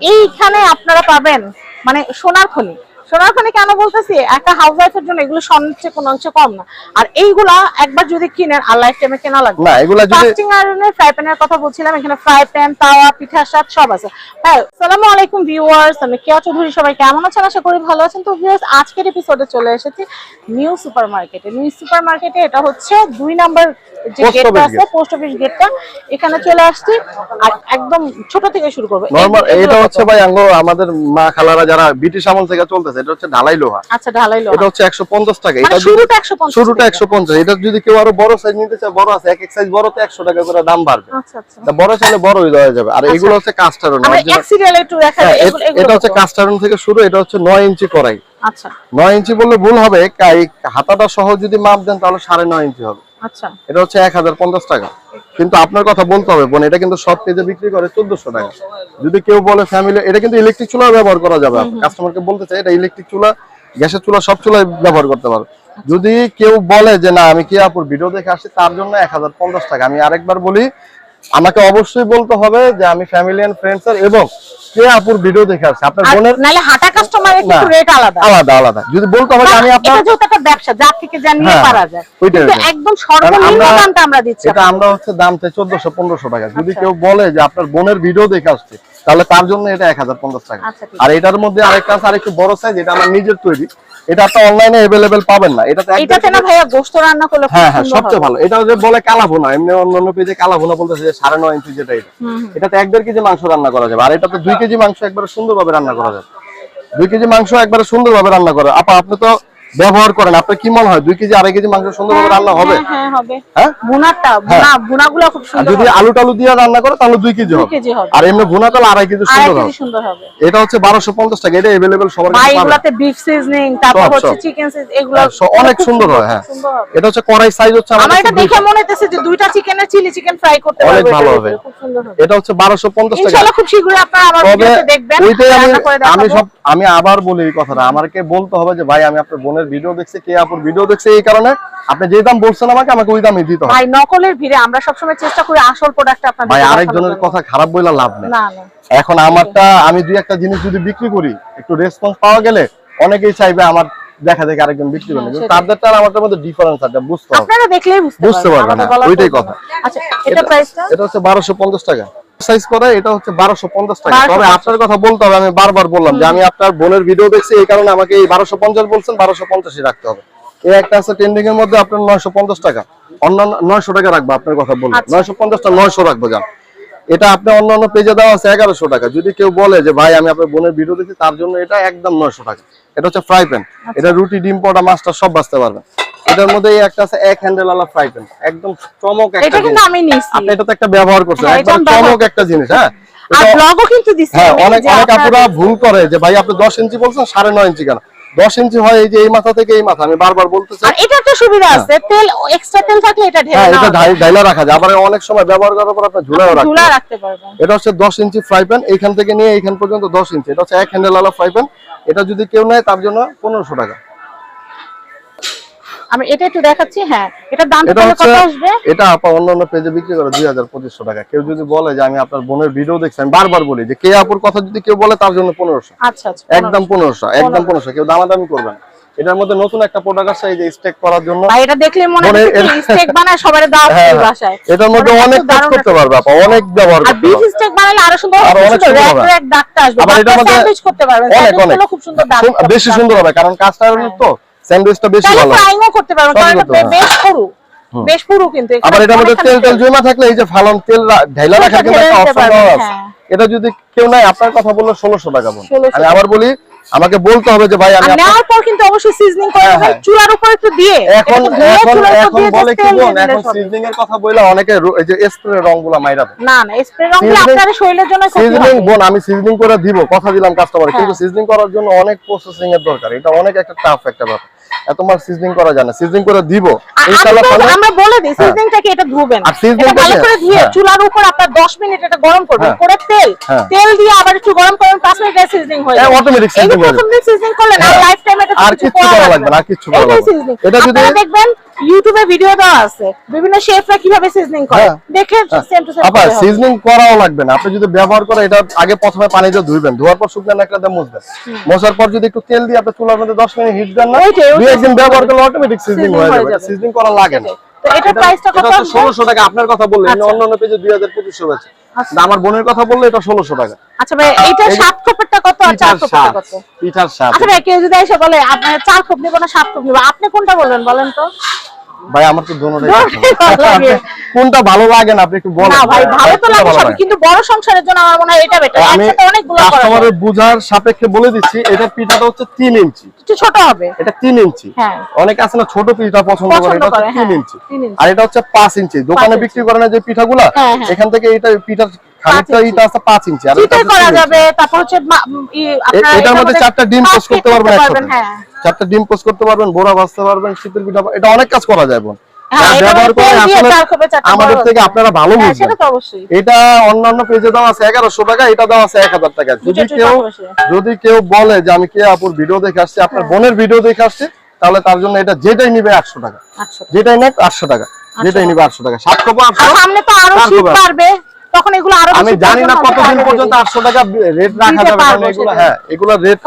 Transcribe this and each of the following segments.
এইখানে আপনারা পাবেন মানে সোনার খনি। সোনার খনি কেন বলতেছি একটা হাউস ওয়াইফের জন্য এগুলো স্বর্ণের চেয়ে কোনো অংশে কম না। আর এইগুলা একবার যদি কিনেন আর লাইফ টাইমে কেনা লাগবে। না এগুলা যদি কাস্টিং আয়রনের ফ্রাই প্যানের কথা বলছিলাম এখানে ফ্রাই প্যান তাওয়া পিঠার স্বাদ সব আছে। হ্যাঁ সালামু আলাইকুম ভিউয়ার্স আমি কেয়া চৌধুরী সবাই কেমন আছেন? আশা করি ভালো আছেন। তো ভিউয়ার্স আজকের এপিসোডে চলে এসেছি নিউ সুপার মার্কেটে নিউ সুপার মার্কেটে এটা হচ্ছে দুই নাম্বার যে গেটটা আছে পোস্ট অফিস গেটটা এখানে চলে আসছি আর একদম ছোট থেকে শুরু করব। নরমাল এটা হচ্ছে ভাই আমাদের মা খালারা যারা ব্রিটিশ আমল থেকে চলতেছে এটা হচ্ছে ঢালাই লোহা। আচ্ছা ঢালাই লোহা। এটা হচ্ছে একশো পঞ্চাশ টাকা মানে এটা শুরুটা 150 শুরুটা টাকা। একশো পঞ্চাশ এটা যদি কেউ আরও বড় সাইজ নিতে চায় বড় আছে এক এক সাইজ বড়তে একশো টাকা করে দাম বাড়বে। আচ্ছা আচ্ছা। তা বড় চাইলে বড়ই দেওয়া যাবে। আর এগুলো হচ্ছে দেখা যায় এটা হচ্ছে? কাস্টারন থেকে শুরু এটা হচ্ছে নয় ইঞ্চি করাই আচ্ছা। নয় ইঞ্চি বললে ভুল হবে হাতাটা সহ যদি মাপ দেন তাহলে সাড়ে নয় ইঞ্চি হবে। আচ্ছা। এটা হচ্ছে এক হাজার পঞ্চাশ টাকা। কিন্তু আপনার কথা বলতে হবে বোন এটা কিন্তু সব পেজে বিক্রি করে চোদ্দশো টাকা। যদি কেউ বলে ফ্যামিলি এটা কিন্তু ইলেকট্রিক চুলা ব্যবহার করা যাবে। কাস্টমারকে বলতে চাই এটা ইলেকট্রিক চুলা গ্যাসের চুলা সব চুলাই ব্যবহার করতে পারো। যদি কেউ বলে যে না আমি কি আপুর ভিডিও দেখে আসি তার জন্য এক হাজার পঞ্চাশ টাকা। আমি আরেকবার বলি আমাকে অবশ্যই বলতে হবে যে আমি ফ্যামিলি এন্ড ফ্রেন্ডস এবং কে আপুর ভিডিও দেখে আসছে। আপনার আর বোনের নালে হাটা কাস্টমারের না। একটু রেট আলাদা। আলাদা আলাদা। যদি বলতে হবে আমি এটা আপনার যেহেতু একটা ব্যবসা যা থেকে যা নিয়ে হ্যাঁ, পারা যায়। কিন্তু একদম সর্বনিম্ন আমরা- দামটা আমরা দিচ্ছি এটা আমরা হচ্ছে দাম চাই 1400 1500 টাকা। যদি আচ্ছা। কেউ বলে যে আপনার বোনের ভিডিও দেখে আসছে তাহলে তার জন্য এটা এক হাজার পঞ্চাশ টাকা। আচ্ছা, আর এটার মধ্যে আরেকটা আছে আরেকটু বড় সাইজ এটা আমার নিজের তৈরি। এটা আপনি অনলাইনে অ্যাভেলেবেল পাবেন না। এটাতে এটাতে না ভাইয়া গোস্ত রান্না করলে হ্যাঁ হ্যাঁ সবচেয়ে ভালো। এটা যে বলে কালা ভুনা এমনি অন্যান্য পেজে কালা ভুনা বলতেছে যে সাড়ে নয় ইঞ্চি যেটা এটা। এটাতে এক দেড় কেজি মাংস রান্না করা যাবে। আর এটাতে দুই কেজি মাংস একবারে সুন্দরভাবে রান্না করা যাবে। দুই কেজি মাংস একবারে সুন্দরভাবে রান্না করে আপা আপনি তো ব্যবহার করেন। আপনার কি মনে হয়? দুই কেজি আড়াই কেজি মাংস সুন্দরভাবে রান্না হবে? হ্যাঁ, হ্যাঁ হবে। হ্যাঁ? খুব সুন্দর যদি আলু টালু দিয়ে রান্না করে তাহলে দুই কেজি হবে। আর এমনি ভুনা তাহলে আড়াই কেজি সুন্দর হবে। এটা হচ্ছে বারোশো পঞ্চাশ টাকা। এটা এভেলেবেল সবার ভাই কাছে পাবেন। এগুলাতে বিফ সিজনিং তারপর হচ্ছে চিকেন এগুলো হ্যাঁ, অনেক সুন্দর হয় হ্যাঁ। এটা হচ্ছে কড়াই সাইজ হচ্ছে আমার আমার এটা দেখে মনে হচ্ছে যে দুইটা চিকেনের চিলি চিকেন ফ্রাই করতে অনেক ভালো হবে। ভিতরে, খুব সুন্দর হবে। এটা হচ্ছে বারোশো পঞ্চাশ টাকা। ইনশাআল্লাহ খুব শীঘ্রই আপনারা আমার ভিডিওতে দেখবেন। আমি। সব আবার বলি এই কথাটা। আমাকে বলতে হবে যে ভাই আমি আপনার বোনের ভিডিও দেখছি কে আপুর ভিডিও দেখছে এই কারণে? আপনি যে দাম বলছেন আমাকে আমাকে ওই দামই দিতে হবে। ভাই নকলের ভিড়ে আমরা সবসময় চেষ্টা করি আসল প্রোডাক্ট আপনাদের ভাই আরেকজনের কথা খারাপ বইলা লাভ নেই। না না। এখন আমারটা আমি দুই একটা জিনিস যদি বিক্রি করি একটু রেসপন্স পাওয়া গেলে অনেকেই চাইবে আমার দেখা দেখে আরেকজন বিক্রি করবে হ্যাঁ, কিন্তু সেটাই। তাদেরটা আর আমারটার মধ্যে ডিফারেন্স আছে বুঝতে হবে আপনারা দেখলেই বুঝতে বুঝতে পারবেন, আমাদের হ্যাঁ, ওইটাই কথা। আচ্ছা এটা প্রাইসটা এটা হচ্ছে বারোশো পঞ্চাশ টাকা। সাইজ করে এটা হচ্ছে বারোশো পঞ্চাশ টাকা। তবে আপনার কথা বলতে হবে আমি বারবার বললাম যে আমি আপনার বোনের ভিডিও দেখছি এই কারণে আমাকে এই বারোশো পঞ্চাশ বলছেন বারোশো পঞ্চাশই রাখতে হবে। এই একটা আছে ট্রেন্ডিং এর মধ্যে আপনার নয়শো পঞ্চাশ টাকা। অন্যান্য নয়শো টাকা রাখব আপনার কথা বললাম। আচ্ছা। নয়শো পঞ্চাশটা নয়শো রাখব যান এটা আপনি অন্যান্য পেজে দেওয়া আছে এগারোশো টাকা। যদি কেউ বলে যে ভাই আমি আপনার বোনের ভিডিও দেখছি তার জন্য এটা একদম নয়শো টাকা। এটা হচ্ছে ফ্রাই প্যান আচ্ছা। এটা রুটি ডিম পটা মাছটা সব বাঁচতে পারবেন। এটার মধ্যে একটা আছে এক হ্যান্ডেল আলা ফ্রাই প্যান একদম চমক একটা এটা কিন্তু আমি নিছি আপনি এটা তো একটা ব্যবহার করছেন হ্যাঁ, একদম চমক একটা জিনিস হ্যাঁ? আর ব্লগও কিন্তু দিছি হ্যাঁ অনেক অনেক আপুরা ভুল করে যে ভাই আপনি দশ ইঞ্চি বলছেন সাড়ে নয় ইঞ্চি কেন? দশ ইঞ্চি হয় এই যে এই মাথা থেকে এই মাথা আমি বারবার বলতেছি। আর এটা একটা সুবিধা আছে তেল এক্সট্রা তেল থাকলে এটা ঢেলে হ্যাঁ এটা ঢাই- ঢাইলা রাখা যায়। আবার অনেক সময় ব্যবহার করার পর আপনি ঝুলাও রাখতে ঝুলা। রাখতে পারবেন। এটা হচ্ছে দশ ইঞ্চি ফ্রাই প্যান এইখান থেকে নিয়ে এইখান পর্যন্ত দশ ইঞ্চি। এটা হচ্ছে এক হ্যান্ডেল আলা ফ্রাই প্যান এটা যদি কেউ নেয় তার জন্য পনেরোশো টাকা। আমি এটা একটু দেখাচ্ছি হ্যাঁ। এটা কত আসবে? এটা আপা অন্যান্য পেজে বিক্রি করে টাকা। কেউ যদি বলে যে আমি আপনার বোনের ভিডিও দেখছি আমি বারবার বলি যে কে আপুর কথা যদি কেউ বলে তার জন্য পনেরোশো। আচ্ছা আচ্ছা একদম পনেরোশো একদম পনেরোশো। কেউ দামাদামি করবেন না। এটার মধ্যে নতুন একটা প্রোডাক্ট আছে এই যে স্টেক করার জন্য। ভাই এটা দেখলে মনে মনে- হচ্ছে স্টেক বানায় সবার দাও হ্যাঁ, হ্যাঁ। বাসায়। এটার মধ্যে অনেক খুব কাজ করতে পারবে আপা অনেক ব্যবহার আর করতে পারবে। স্টেক বানালে আরও সুন্দর আরও অনেক সুন্দর হবে। দাগটা আসবে। আবার এটার মধ্যে করতে পারবেন। অনেক অনেক। খুব সুন্দর বেশি সুন্দর হবে। কারণ কাজটা তো। স্যান্ডউইচটা বেশি ভালো। ফ্রাইংও করতে পারবেন সবই কারণ এটা বেশ পুরু বেশ পুরু কিন্তু আবার এটার মধ্যে তেল তেল জমা থাকলে এই যে ফালন তেল ঢাইলা রাখার কিন্তু একটা অপশন আছে। হ্যাঁ। এটা যদি কেউ নাই আপনার কথা বললে ষোলোশো টাকা বোন 1600 আমি আবার বলি আমাকে বলতে হবে যে ভাই আমি নেওয়ার পর কিন্তু অবশ্যই সিজনিং করে হ্যাঁ, নেবেন হ্যাঁ। চুলার উপর একটু দিয়ে এখন এখন এখন বলে কি দিলে এখন সিজনিং এর কথা বলে অনেকে এই যে স্প্রে রংগুলা মাইরা না না স্প্রে রংগুলো আপনার শরীরের জন্য সিজনিং বোন আমি সিজনিং করে দিব কথা দিলাম কাস্টমার। কিন্তু সিজনিং করার জন্য অনেক প্রসেসিং এর দরকার। এটা অনেক একটা টাফ একটা ব্যাপার। এতবার সিজনিং করা জানা সিজনিং করে দিব ইনশাআল্লাহ আমরা বলে দিই হ্যাঁ। সিজনিংটাকে এটা ধুবেন আর seasoning ভালো করে ধুয়ে হ্যাঁ। চুলার উপর আপনার 10 মিনিট এটা গরম করবেন হ্যাঁ। করে তেল হ্যাঁ। তেল দিয়ে আবার একটু গরম করবেন 5 মিনিট সিজনিং হয়ে হ্যাঁ, যাবে অটোমেটিক সিজনিং হয়ে যাবে প্রথম দিন সিজনিং করলেন আর হ্যাঁ। লাইফ টাইম এটা আর কিছু করা লাগবে না, আর কিছু করা লাগবে এটা যদি- দেখবেন ইউটিউবে ভিডিও দেওয়া আছে। বিভিন্ন শেফরা কীভাবে সিজনিং করে? দেখেন দেখে সেম টু সেম আপা সিজনিং করাও লাগবে না। আপনি যদি ব্যবহার করে এটা আগে প্রথমে পানি দিয়ে ধুইবেন ধোয়ার পর শুকনা দিয়ে মুছবেন। মোছার পর যদি একটু তেল দিয়ে আপনি চুলার মধ্যে 10 মিনিট হিট দেন না দুই একদিন ব্যবহার। করলে অটোমেটিক সিজনিং হয়ে যাবে। সিজনিং করা লাগে না। তো এটার প্রাইসটা কত? হচ্ছে 1600 টাকা আপনার কথা বললেন। আচ্ছা। অন্য অন্য পেজে 2250 আছে। আমার বোনের কথা বললে এটা 1600 টাকা। আচ্ছা ভাই এইটা সাত খোপেরটা কত? আর চার খোপেরটা কত? পিঠার সাত। আচ্ছা ভাই কেউ যদি এসে বলে আপনার চার খোপ নিবো না সাত খোপ নিবো আপনি কোনটা বলবেন বলেন তো? ভাই আমার তো দোনোটাই ভালো লাগে। কোনটা ভালো লাগে না আপনি একটু বলেন। না ভাই ভালো তো লাগে সব কিন্তু বড় সংসারের জন্য আমার মনে হয় এটা বেটার একসাথে অনেকগুলো করা কাস্টমারের। বুঝার সাপেক্ষে বলে দিচ্ছি এটা পিঠাটা হচ্ছে 3 ইঞ্চি। একটু ছোট হবে। এটা 3 ইঞ্চি। হ্যাঁ। অনেকে আছে না ছোট পিঠা পছন্দ করে এটা হচ্ছে 3 হ্যাঁ, ইঞ্চি। আর এটা হচ্ছে 5 ইঞ্চি। দোকানে বিক্রি করে না যে পিঠাগুলা হ্যাঁ, হ্যাঁ। এখান থেকে এটা পিঠার খানিকটা এটা আছে 5 ইঞ্চি আর এটা চিটাই করা যাবে তারপর হচ্ছে মা- উম, ই, এ- আপনার এটার মধ্যে চারটা ডিম পোস্ট করতে পারবেন একসাথে। চারটা ডিম পোস্ট করতে পারবেন বোরা ভাজতে পারবেন শীতের পিঠা এটা অনেক কাজ করা যায় বোন। হ্যাঁ, চারটা আমাদের থেকে আপনারা ভালো হ্যাঁ, বুঝবেন। এটা অন্যান্য পেজে দাম আছে এগারোশো টাকা এটা দাম আছে এক হাজার টাকা। যদি কেউ যদি কেউ বলে যে আমি কে আপুর ভিডিও দেখে আসছি আপনার হ্যাঁ। বোনের ভিডিও দেখে আসছি তাহলে তার জন্য এটা যেটাই নিবে একশো টাকা। যেটাই নেক আটশো টাকা। যেটাই নিবে আটশো টাকা। সাত পাঁচশো আটশো। সামনে তো আরও তখন এগুলো আরও আমি জানি না কতদিন পর্যন্ত দিয়ে আটশো টাকা রেট রাখা যাবে কারণ এগুলো হ্যাঁ এগুলো রেট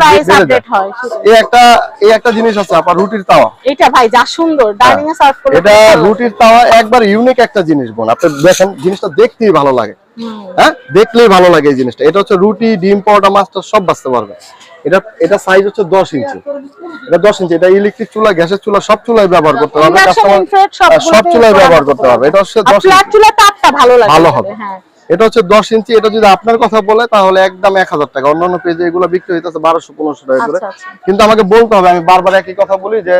প্রাইস আপডেট হয় এই একটা এই একটা জিনিস আছে আপনার রুটির তাওয়া। এটা ভাই যা সুন্দর ডাইনিং এ সার্ভ করলে এটা রুটির তাওয়া একবার ইউনিক একটা জিনিস বোন। আপনি দেখেন জিনিসটা দেখতেই ভালো লাগে। হ্যাঁ দেখলেই ভালো লাগে এই জিনিসটা। এটা হচ্ছে রুটি ডিম পাউডার মাছটা সব বাঁচতে পারবে। এটা এটা সাইজ হচ্ছে দশ ইঞ্চি। এটা দশ ইঞ্চি এটা ইলেকট্রিক চুলা গ্যাসের চুলা সব চুলায় ব্যবহার করতে পারবে কাস্টমার সব চুলায় ব্যবহার করতে পারবে এটা হচ্ছে আর দশ ফ্ল্যাট ইঞ্চি। চুলা তাপটা ভালো লাগে ভালো হবে। হ্যাঁ। এটা হচ্ছে দশ ইঞ্চি এটা যদি আপনার কথা বলে তাহলে একদম এক হাজার টাকা। অন্যান্য পেজে এগুলো বিক্রি হইতেছে বারোশো পনেরোশো টাকা করে। আচ্ছা, আচ্ছা। কিন্তু আমাকে বলতে হবে আমি বারবার একই কথা বলি যে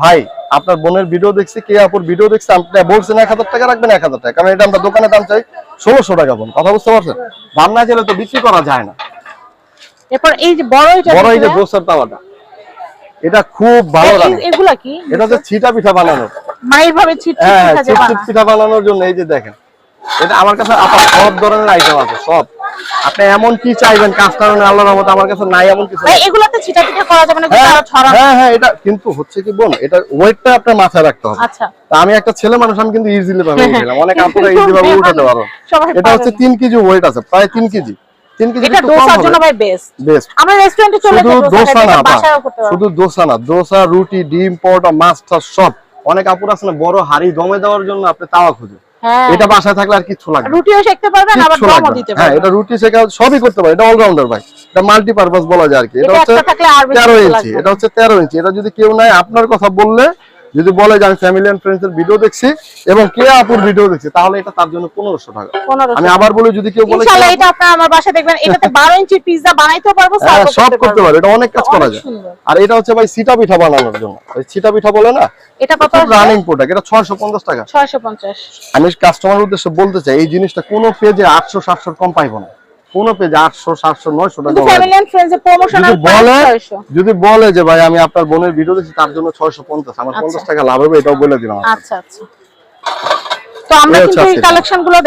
ভাই আপনার বোনের ভিডিও দেখছি কে আপুর ভিডিও দেখছি আপনি বলছেন এক হাজার টাকা রাখবেন এক হাজার টাকা। কারণ এটা আমরা দোকানে দাম চাই ষোলোশো টাকা বোন। কথা বুঝতে পারছেন? দাম না চাইলে তো বিক্রি করা যায় না। এরপর এই যে বড় এটা বড় এই যে তাওয়াটা। এটা খুব ভালো রান্না এগুলা কি? এটা হচ্ছে ছিটা পিঠা বানানোর। এইভাবে ছিট ছিট হ্যাঁ পিঠা বানানোর জন্য এই যে দেখেন। এটা আমার কাছে আপনার সব ধরনের আইটেম আছে সব। আপনি এমন কি চাইবেন? কাজ কারণে আল্লাহর রহমতে আমার কাছে নাই এমন কিছু ভাই এগুলাতে ছিটা পিঠা করা যাবে না কিন্তু হ্যাঁ ছড়ানো হ্যাঁ হ্যাঁ এটা কিন্তু হচ্ছে কি বোন এটা ওয়েটটা আপনার মাথায় রাখতে হবে। আচ্ছা। তা আমি একটা ছেলে মানুষ আমি কিন্তু ইজিলি ভাবে উঠালাম অনেক আপনারা কিন্তু ইজি ভাবে উঠাতে পারো। এটা হচ্ছে পারে না। তিন কেজি ওয়েট আছে প্রায় তিন কেজি তিন কেজি। এটা দোসার জন্য ভাই বেস্ট বেস্ট আমরা রেস্টুরেন্টে চলে যাই দোসা না আপা, বাসায়ও করতে পারব শুধু দোসা না দোসা রুটি ডিম পরোটা মাছ সব। অনেক আপুর আছে না বড় হাড়ি দমে দেওয়ার জন্য আপনি তাওয়া খুঁজে। হ্যাঁ। এটা বাসায় থাকলে আর কিছু লাগবে না। রুটিও শেখতে পারবেন আবার দমও লাগবে না। হ্যাঁ এটা রুটি শেখা সবই করতে পারে এটা অলরাউন্ডার ভাই। এটা মাল্টি পারপাস বলা যায় আর কি। এটা হচ্ছে ইঞ্চি এটা হচ্ছে তেরো ইঞ্চি। এটা যদি কেউ নাই আপনার কথা বললে যদি বলে যে আমি ফ্যামিলি এন্ড ফ্রেন্ডস এর ভিডিও দেখছি এবং কে আপুর ভিডিও দেখছি তাহলে এটা তার জন্য পনেরোশো টাকা। আমি আবার বলি যদি কেউ বলে ইনশাআল্লাহ এটা আপনারা আমার বাসায় দেখবেন এটাতে 12 ইঞ্চি পিৎজা বানাইতে পারব সার্ভও সব করতে পারব। পারে এটা অনেক কাজ করা যায়। আর এটা হচ্ছে ভাই সিটা পিঠা বানানোর জন্য। ওই সিটা পিঠা বলে না? এটা কত? রানিং প্রোডাক্ট এটা ছয়শো পঞ্চাশ টাকা। 650 আমি কাস্টমার উদ্দেশ্যে বলতে চাই এই জিনিসটা কোনো পেজে আটশো সাতশো কম পাইবো না। কোনো পেজে টাকা ফ্যামিলি এন্ড ফ্রেন্ডস প্রমোশনাল যদি বলে যদি বলে যে ভাই আমি আপনার বোনের ভিডিও তার জন্য ছয়শো পঞ্চাশ আমার আচ্ছা। পঞ্চাশ টাকা লাভ হবে এটাও বলে দিলাম আচ্ছা আচ্ছা। তো আমরা কিন্তু এই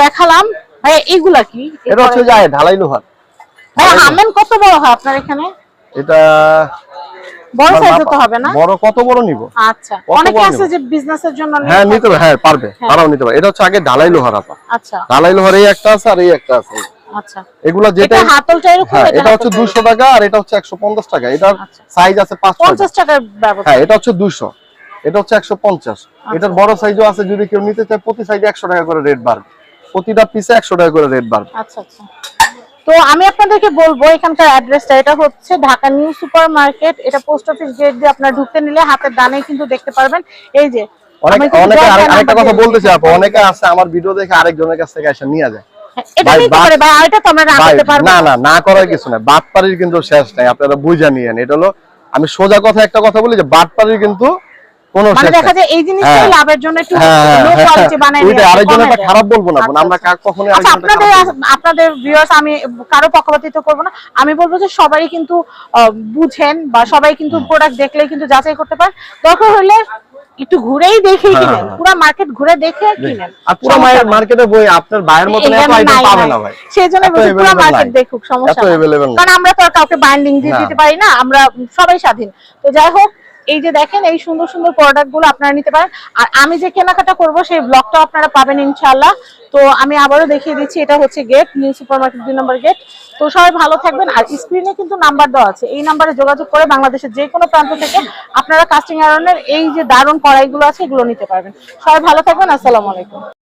দেখালাম। ভাই এইগুলা কি? এটা হচ্ছে যায় ঢালাই লোহার। ভাই হামেন কত বড় হয় আপনার এখানে? এটা বড় সাইজে তো হবে না? বড় কত বড় নিব? আচ্ছা। অনেকে আছে যে বিজনেসের জন্য হ্যাঁ নিতে হ্যাঁ পারবে। হ্যাঁ। তারাও নিতে পারে। এটা হচ্ছে আগে ঢালাই লোহার আপা। আচ্ছা। ঢালাই লোহার এই একটা আছে আর এই একটা আছে। আচ্ছা। এগুলা যেটা হাতলটা এরকম হ্যাঁ এটা এটা হচ্ছে হাতলটা দুশো টাকা আর এটা হচ্ছে একশো পঞ্চাশ টাকা। এটার আচ্ছা। সাইজ আছে পাঁচ 50 টাকার ব্যবস্থা। হ্যাঁ এটা হচ্ছে দুশো এটা হচ্ছে একশো পঞ্চাশ। এটার বড় সাইজও আছে যদি কেউ নিতে চায় প্রতি সাইজে একশো টাকা করে রেট বাড়বে। প্রতিটা পিসে একশো টাকা করে রেট বাড়বে। আচ্ছা আচ্ছা। তো আমি আপনাদেরকে বলব এখানকার অ্যাড্রেসটা এটা হচ্ছে ঢাকা নিউ সুপার মার্কেট এটা পোস্ট অফিস গেট দিয়ে আপনার ঢুকতে নিলে হাতের ডানে কিন্তু দেখতে পারবেন। এই যে অনেক আরেকটা কথা আপু। অনেকে আছে আমার ভিডিও দেখে আরেকজনের কাছ থেকে এসে নিয়ে যায়। এটা ভাই, নিতে পারে ভাই আর তো আমরা না করতে পারব না না না করার কিছু বাটপাড়ির কিন্তু শেষ নাই আপনারা বুঝা নিয়েন এটা হলো আমি সোজা কথা একটা কথা বলি যে বাটপাড়ির কিন্তু কোনো মানে শেষ দেখা যায় এই জিনিসটাই হ্যাঁ। লাভের জন্য একটু হ্যাঁ, হ্যাঁ, লো কোয়ালিটি বানাই ওইটা। খারাপ বলব না আচ্ছা, আমরা আচ্ছা। কার- কখনোই আচ্ছা আপনাদের না। আপনাদের ভিউয়ার্স আমি কারও পক্ষপাতিত্ব করব না আমি বলব যে সবাই কিন্তু বুঝেন বা সবাই কিন্তু প্রোডাক্ট দেখলেই কিন্তু যাচাই করতে পারেন দরকার হলে একটু ঘুরেই দেখেই হ্যাঁ, কিনেন হ্যাঁ। পুরো মার্কেট ঘুরে দেখে কিনেন। আর পুরো মার্কেটে বই আপনার বায়ের মত এত আইটেম পাবে না ভাই। সেই জন্য এত বলছি পুরো মার্কেট। দেখুক সমস্যা। কারণ আমরা তো আর কাউকে বাইন্ডিং দিয়ে দিতে পারি না আমরা সবাই স্বাধীন। তো যাই হোক এই যে দেখেন, এই সুন্দর সুন্দর প্রোডাক্টগুলো আপনারা নিতে পারেন। আর আমি যে কেনাকাটা করব, সেই ব্লগটা আপনারা পাবেন ইনশাল্লাহ তো আমি আবারও দেখিয়ে দিচ্ছি, এটা হচ্ছে গেট নিউ সুপার মার্কেট দুই নম্বর গেট তো সবাই ভালো থাকবেন, আর স্ক্রিনে কিন্তু নাম্বার দেওয়া আছে। এই নাম্বারে যোগাযোগ করে বাংলাদেশের যে কোনো প্রান্ত থেকে আপনারা কাস্টিং আয়রনের এই যে দারুণ কড়াইগুলো আছে, এগুলো নিতে পারবেন। সবাই ভালো থাকবেন, আসসালামু আলাইকুম।